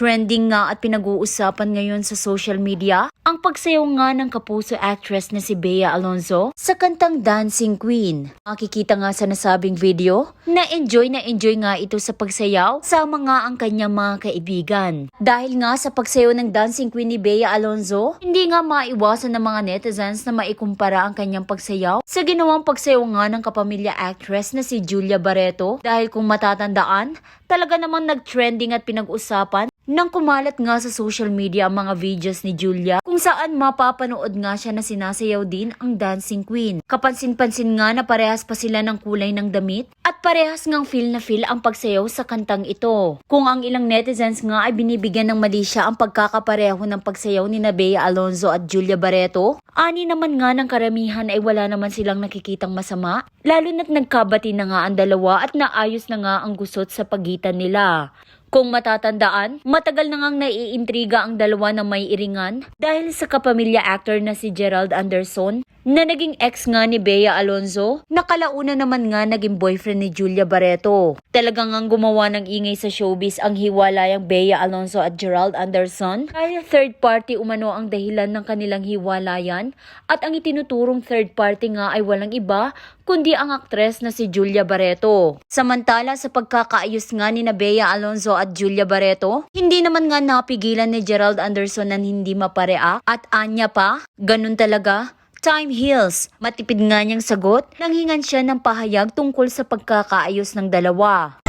Trending nga at pinag-uusapan ngayon sa social media ang pagsayaw nga ng kapuso actress na si Bea Alonzo sa kantang Dancing Queen. Makikita nga sa nasabing video na enjoy na enjoy nga ito sa pagsayaw sa mga ang kanyang mga kaibigan. Dahil nga sa pagsayaw ng Dancing Queen ni Bea Alonzo, hindi nga maiwasan ng mga netizens na maikumpara ang kanyang pagsayaw sa ginawang pagsayaw nga ng kapamilya actress na si Julia Barreto dahil kung matatandaan, talaga namang nag-trending at pinag-usapan nang kumalat nga sa social media ang mga videos ni Julia kung saan mapapanood nga siya na sinasayaw din ang Dancing Queen. Kapansin-pansin nga na parehas pa sila ng kulay ng damit at parehas ngang feel na feel ang pagsayaw sa kantang ito. Kung ang ilang netizens nga ay binibigyan ng mali siya ang pagkakapareho ng pagsayaw ni Bea Alonzo at Julia Barreto, ani naman nga ng karamihan ay wala naman silang nakikitang masama, lalo na't nagkabati na nga ang dalawa at naayos na nga ang gusot sa pagitan nila. Kung matatandaan, matagal na ngang naiintriga ang dalawa na may iringan dahil sa kapamilya actor na si Gerald Anderson na naging ex nga ni Bea Alonzo, nakalauna naman nga naging boyfriend ni Julia Barreto. Talagang ang gumawa ng ingay sa showbiz ang hiwalayang Bea Alonzo at Gerald Anderson dahil third party umano ang dahilan ng kanilang hiwalayan at ang itinuturong third party nga ay walang iba kundi ang aktres na si Julia Barreto. Samantala sa pagkakaayos nga ni na Bea Alonzo at Julia Barreto, hindi naman nga napigilan ni Gerald Anderson na hindi mapareact at anya pa, ganun talaga, Time heals. Matipid nga niyang sagot, nanghingan siya ng pahayag tungkol sa pagkakaayos ng dalawa.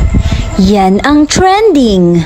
Yan ang trending.